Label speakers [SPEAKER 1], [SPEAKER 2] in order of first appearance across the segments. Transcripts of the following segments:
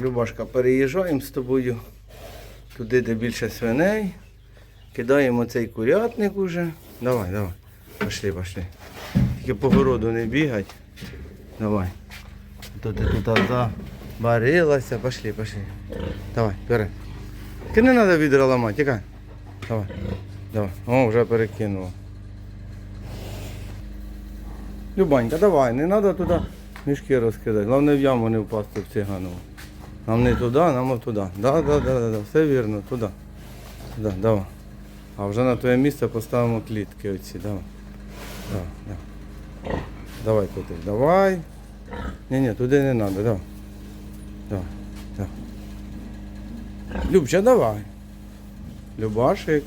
[SPEAKER 1] Любашка, переїжджаємо з тобою туди, де більше свиней. Кидаємо цей курятник уже. Давай, давай. Пошли, пошли. Тільки по городу не бігать. Давай. То ти тут забарилася. Пошли, пошли. Давай, вперед. Тільки не треба відра ламати, тікай. Давай. Давай. О, вже перекинула. Любанька, давай, не треба туди мішки розкидати. Головне в яму не впасти в цигану. Нам не туди, нам туди. Да, да, да, да. Все вірно, туди. Туди, давай. А вже на твоє місце поставимо клітки оці, давай. Давай, давай. Давай туди, давай. Ні, ні, туди не треба, давай. Давай, давай. Любча, давай. Любашик.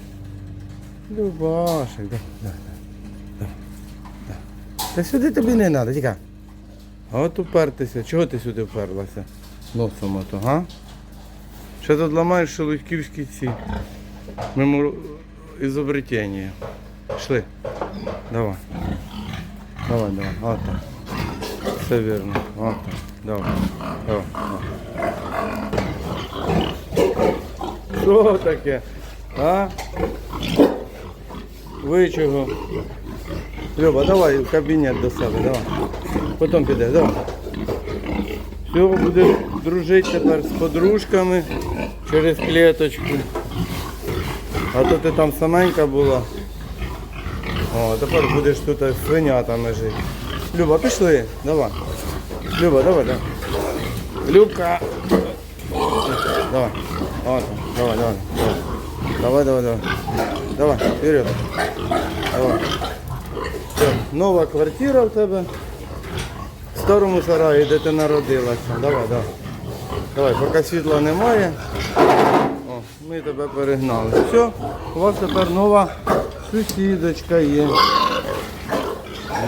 [SPEAKER 1] Любашик, давай, давай. Та сюди тобі не треба, тікай. От упертися. Чого ти сюди вперлася? Носом ото, га? Ще тут ламаєш шелудьківські ці. Мемо... Ізобретення. Шли. Давай. Давай, давай. От так. Все вірно. От так. Давай. Давай. давай. Що таке? А? Ви чого? Люба, давай в кабінет до себе, давай. Потім піде, давай. Все, буде дружити тепер з подружками через клеточку. А то ти там саменька була. О, тепер будеш тут свинятами жити. Люба, пішли, давай. Люба, давай, давай. Любка. Давай. От, давай, давай. Давай, давай, давай. Давай, вперед. Давай. Все, нова квартира в тебе. Старому сараї, де ти народилася. Давай, давай. Давай, поки світла немає. О, ми тебе перегнали. Все, у вас тепер нова сусідочка є.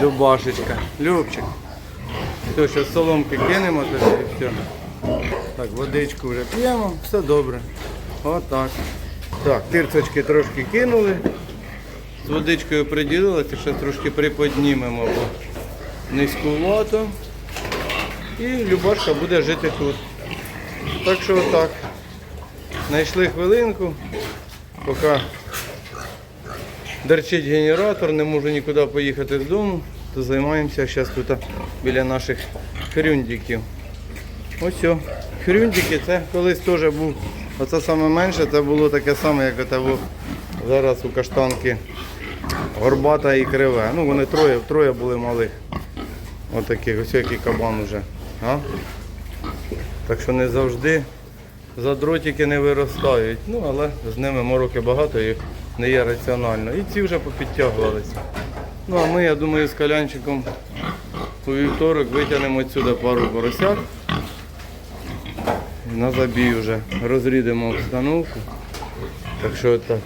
[SPEAKER 1] Любашечка. Любчик. Все, зараз соломки кинемо тоді і все. Так, водичку вже п'ємо, все добре. Отак. Так, тирцочки трошки кинули. З водичкою приділилися, ще трошки приподнімемо, бо низькувато. І Любашка буде жити тут. Так що отак. Знайшли хвилинку, поки дерчить генератор, не можу нікуди поїхати з дому, то займаємося зараз тут біля наших хрюндиків. Ось все. Хрюндики це колись теж був, оце саме менше, це було таке саме, як во- зараз у каштанки горбата і криве. Ну вони троє, троє були малих. Отаких, ось який кабан уже. А? Так що не завжди задротики не виростають. Ну, але з ними мороки багато і не є раціонально. І ці вже попідтягувалися. Ну а ми, я думаю, з калянчиком у вівторок витягнемо відсюди пару поросят. На забій вже розрідемо обстановку. Так що так.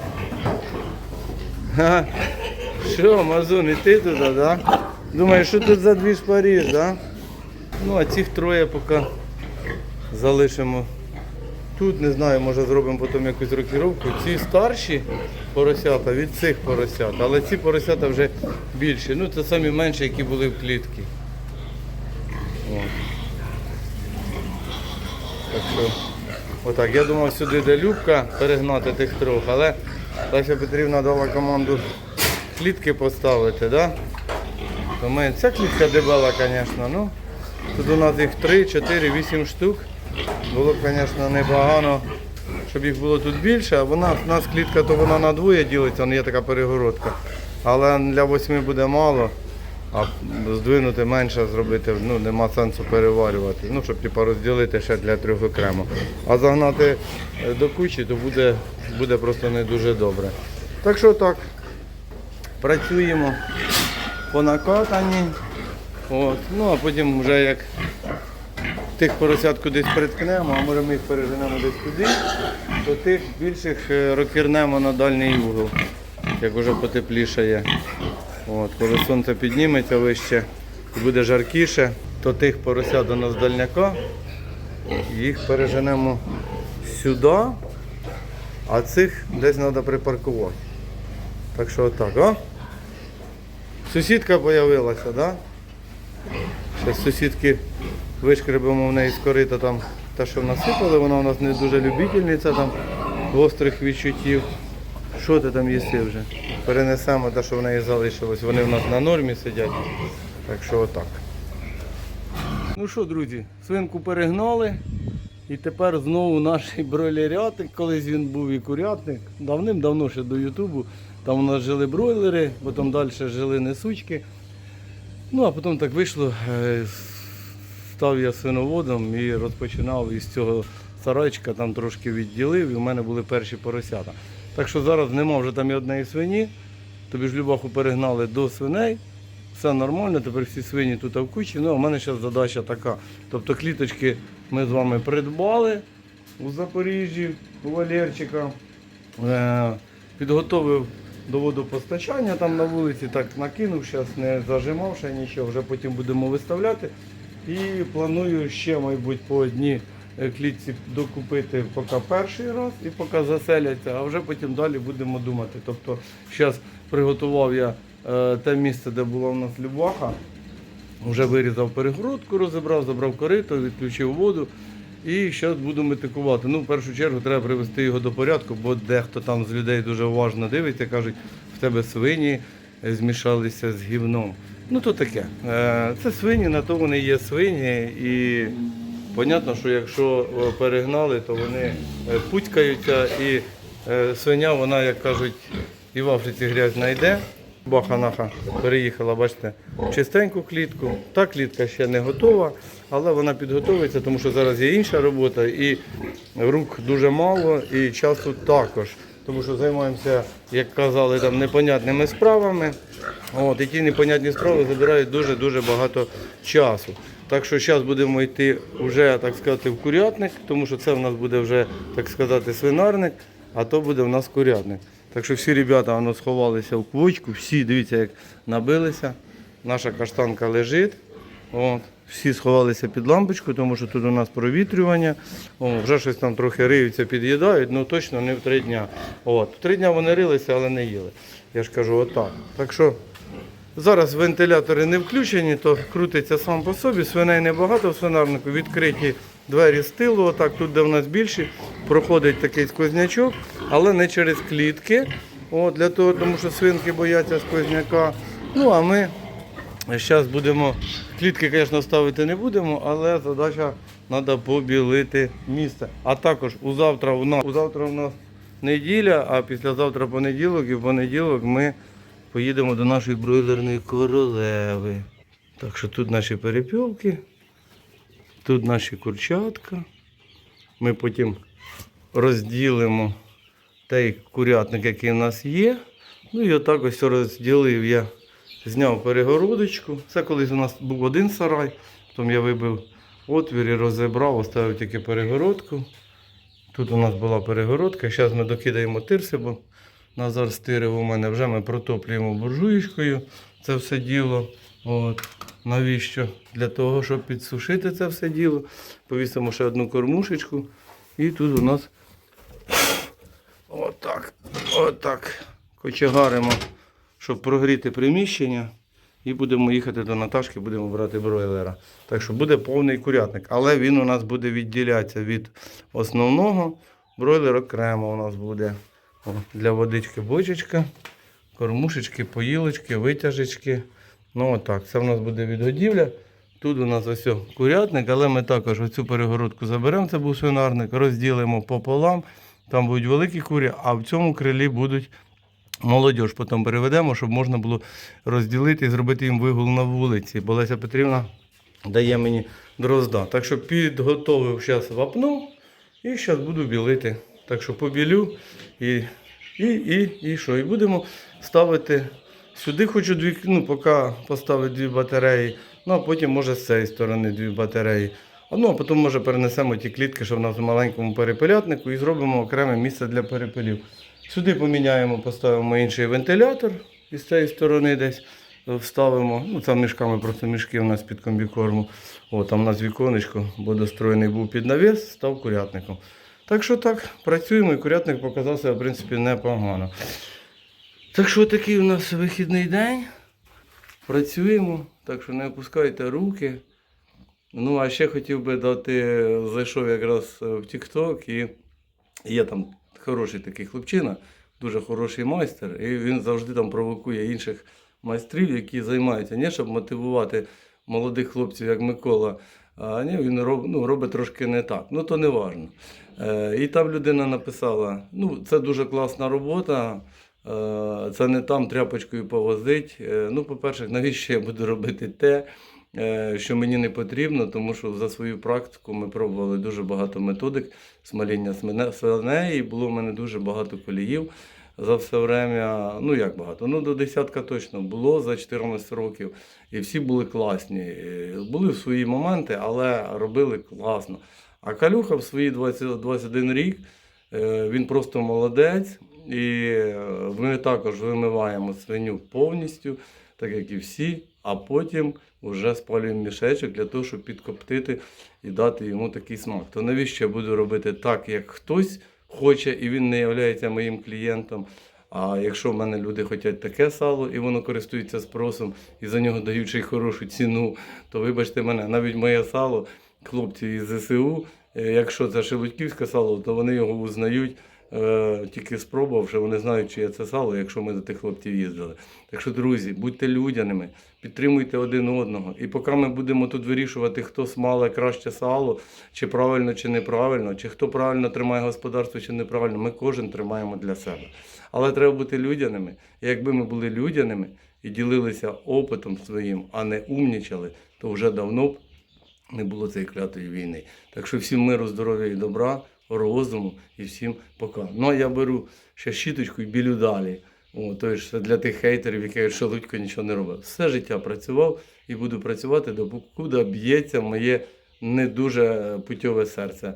[SPEAKER 1] Що, Мазун, і ти туди? Да? Думаєш, що тут за дві ж Париж, да? Ну, а цих троє поки залишимо тут, не знаю, може зробимо потім якусь рокіровку. Ці старші поросята від цих поросят, але ці поросята вже більші. Ну, це самі менші, які були в клітці. Так що, отак, я думав сюди де Любка перегнати тих трьох, але Леся Петрівна дала команду клітки поставити, да? То ми, ця клітка дебела, звісно, ну, тут у нас їх 3, 4, 8 штук. Було б, звісно, непогано, щоб їх було тут більше, вона, у нас клітка, то вона на двоє ділиться, вона є така перегородка. Але для восьми буде мало, а здвинути менше зробити, ну, нема сенсу переварювати. Ну, щоб типу, розділити ще для трьох окремо. А загнати е, до кучі, то буде, буде просто не дуже добре. Так що так, працюємо по накатанні. От. Ну а потім вже як тих поросят кудись приткнемо, а може ми їх переженемо десь туди, то тих більших е, рокірнемо на дальній угол, як вже потеплішає. От, коли сонце підніметься вище і буде жаркіше, то тих поросят до нас дальняка, їх переженемо сюди, а цих десь треба припаркувати. Так що отак, а? Сусідка з'явилася, так? Да? Зараз сусідки вишкребемо в неї з корита там те, що насипали, вона у нас не дуже любительниця там гострих відчуттів. Що ти там їси вже? Перенесемо те, що в неї залишилось. Вони в нас на нормі сидять. Так що отак. Ну що, друзі, свинку перегнали. І тепер знову наш бройлерятник, колись він був і курятник. Давним-давно ще до Ютубу. Там у нас жили бройлери, потім далі жили несучки. Ну, а потім так вийшло, е, став я свиноводом і розпочинав із цього сарайчика, там трошки відділив, і в мене були перші поросята. Так що зараз нема вже там і однієї свині, тобі ж Любаху перегнали до свиней, все нормально, тепер всі свині тут в кучі. Ну, а в мене зараз задача така. Тобто кліточки ми з вами придбали у Запоріжжі, у Валерчика. Е, підготовив до водопостачання там на вулиці, так накинув, зараз не зажимав ще нічого, вже потім будемо виставляти. І планую ще, мабуть, по одній е, клітці докупити поки перший раз і поки заселяться, а вже потім далі будемо думати. Тобто зараз приготував я е, те місце, де була в нас любаха. Вже вирізав перегородку, розібрав, забрав корито, відключив воду. І зараз буду метикувати. Ну, в першу чергу треба привести його до порядку, бо дехто там з людей дуже уважно дивиться, кажуть, в тебе свині змішалися з гівном. Ну то таке. Е, Це свині, на то вони є свині. І понятно, що якщо е, перегнали, то вони е, путькаються і свиня, вона, як кажуть, і в Африці грязь знайде. Баха-наха переїхала, бачите, чистеньку клітку. Та клітка ще не готова, але вона підготовиться, тому що зараз є інша робота і рук дуже мало, і часу також. Тому що займаємося, як казали, там непонятними справами. От, і ті непонятні справи забирають дуже-дуже багато часу. Так що зараз будемо йти вже, так сказати, в курятник, тому що це в нас буде вже, так сказати, свинарник, а то буде в нас курятник. Так що всі ребята воно сховалися в квочку, всі дивіться, як набилися. Наша каштанка лежить. От. Всі сховалися під лампочку, тому що тут у нас провітрювання. О, вже щось там трохи риються, під'їдають, ну точно не в три дня. От. Три дня вони рилися, але не їли. Я ж кажу, отак. Так що зараз вентилятори не включені, то крутиться сам по собі. Свиней небагато в свинарнику, відкриті двері з тилу, отак тут, де в нас більше, проходить такий сквознячок, але не через клітки. От, для того, тому що свинки бояться сквозняка. Ну а ми зараз будемо. Клітки, звісно, ставити не будемо, але задача треба побілити місце. А також у завтра у нас, у завтра у нас неділя, а післязавтра понеділок і в понеділок ми поїдемо до нашої бройлерної королеви. Так що тут наші перепілки, тут наші курчатка. Ми потім розділимо той курятник, який у нас є. Ну і отак ось розділив я, зняв перегородочку. Це колись у нас був один сарай, потім я вибив отвір і розібрав, оставив тільки перегородку. Тут у нас була перегородка. Зараз ми докидаємо тирси, бо Назар стирив у мене. Вже ми протоплюємо буржуєчкою це все діло. От. Навіщо? Для того, щоб підсушити це все діло. Повісимо ще одну кормушечку. І тут у нас отак. Отак. Кочегаримо, щоб прогріти приміщення. І будемо їхати до Наташки, будемо брати бройлера. Так що буде повний курятник. Але він у нас буде відділятися від основного. Бройлер окремо у нас буде. О, для водички бочечка, кормушечки, поїлочки, витяжечки. Ну отак, це в нас буде відгодівля. Тут у нас ось курятник, але ми також оцю перегородку заберемо, це був свинарник, розділимо пополам. Там будуть великі курі, а в цьому крилі будуть молодіж. Потім переведемо, щоб можна було розділити і зробити їм вигул на вулиці. Бо Леся Петрівна дає мені дрозда. Так що підготовив зараз вапно і зараз буду білити. Так що побілю і, і, і, і що? І будемо ставити сюди хочу дві, ну, поки поставити дві батареї, ну а потім може з цієї сторони дві батареї. Ну, а потім може перенесемо ті клітки, що в нас в маленькому перепелятнику, і зробимо окреме місце для перепелів. Сюди поміняємо, поставимо інший вентилятор і з цієї сторони десь вставимо. Ну, там мішками, просто мішки у нас під комбікорму. О, там у нас віконечко, бо достроєний був під навіс, став курятником. Так що так, працюємо і курятник показав себе, в принципі, непогано. Так що такий у нас вихідний день. Працюємо, так що не опускайте руки. Ну, а ще хотів би дати, зайшов якраз в TikTok і є там хороший такий хлопчина, дуже хороший майстер, і він завжди там провокує інших майстрів, які займаються, не щоб мотивувати молодих хлопців, як Микола. А ні, він роб, ну, робить трошки не так. Ну то не важно. Е, і там людина написала: ну, це дуже класна робота. е, Це не там тряпочкою повозить. Е, Ну, по-перше, навіщо я буду робити те, що мені не потрібно, тому що за свою практику ми пробували дуже багато методик смоління свиней, і було в мене дуже багато коліїв за все время. Ну як багато? Ну до десятка точно було за 14 років. І всі були класні. Е, Були свої моменти, але робили класно. А Калюха в свої 20, 21 рік, е, він просто молодець. І е, ми також вимиваємо свиню повністю, так як і всі, а потім вже спалюємо мішечок для того, щоб підкоптити і дати йому такий смак. То навіщо я буду робити так, як хтось хоче, і він не є моїм клієнтом. А якщо в мене люди хочуть таке сало, і воно користується спросом, і за нього й хорошу ціну, то вибачте мене, навіть моє сало, хлопці із ЗСУ, е, якщо це шелудьківське сало, то вони його узнають. Е, Тільки спробувавши, вони знають, чи є це сало, якщо ми до тих хлопців їздили. Так що, друзі, будьте людяними, підтримуйте один одного. І поки ми будемо тут вирішувати, хто смале краще сало, чи правильно, чи неправильно, чи хто правильно тримає господарство, чи неправильно, ми кожен тримаємо для себе. Але треба бути людяними. І якби ми були людяними і ділилися опитом своїм, а не умнічали, то вже давно б не було цієї клятої війни. Так що всім миру, здоров'я і добра, розуму і всім пока. Ну а я беру ще щіточку і білю далі. О, то ж для тих хейтерів, які кажуть, Лудько нічого не робив. Все життя працював і буду працювати, допоки б'ється моє не дуже путьове серце.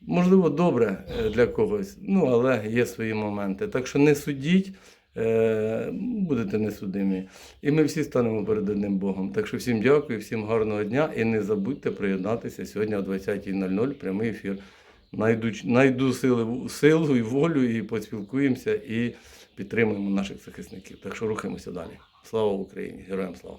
[SPEAKER 1] Можливо, добре е, для когось, ну але є свої моменти. Так що не судіть, е, будете несудимі. І ми всі станемо перед одним Богом. Так що всім дякую, всім гарного дня і не забудьте приєднатися сьогодні о 20.00 прямий ефір. Найду, найду сили, силу і волю, і поспілкуємося і підтримуємо наших захисників. Так що рухаємося далі. Слава Україні! Героям слава!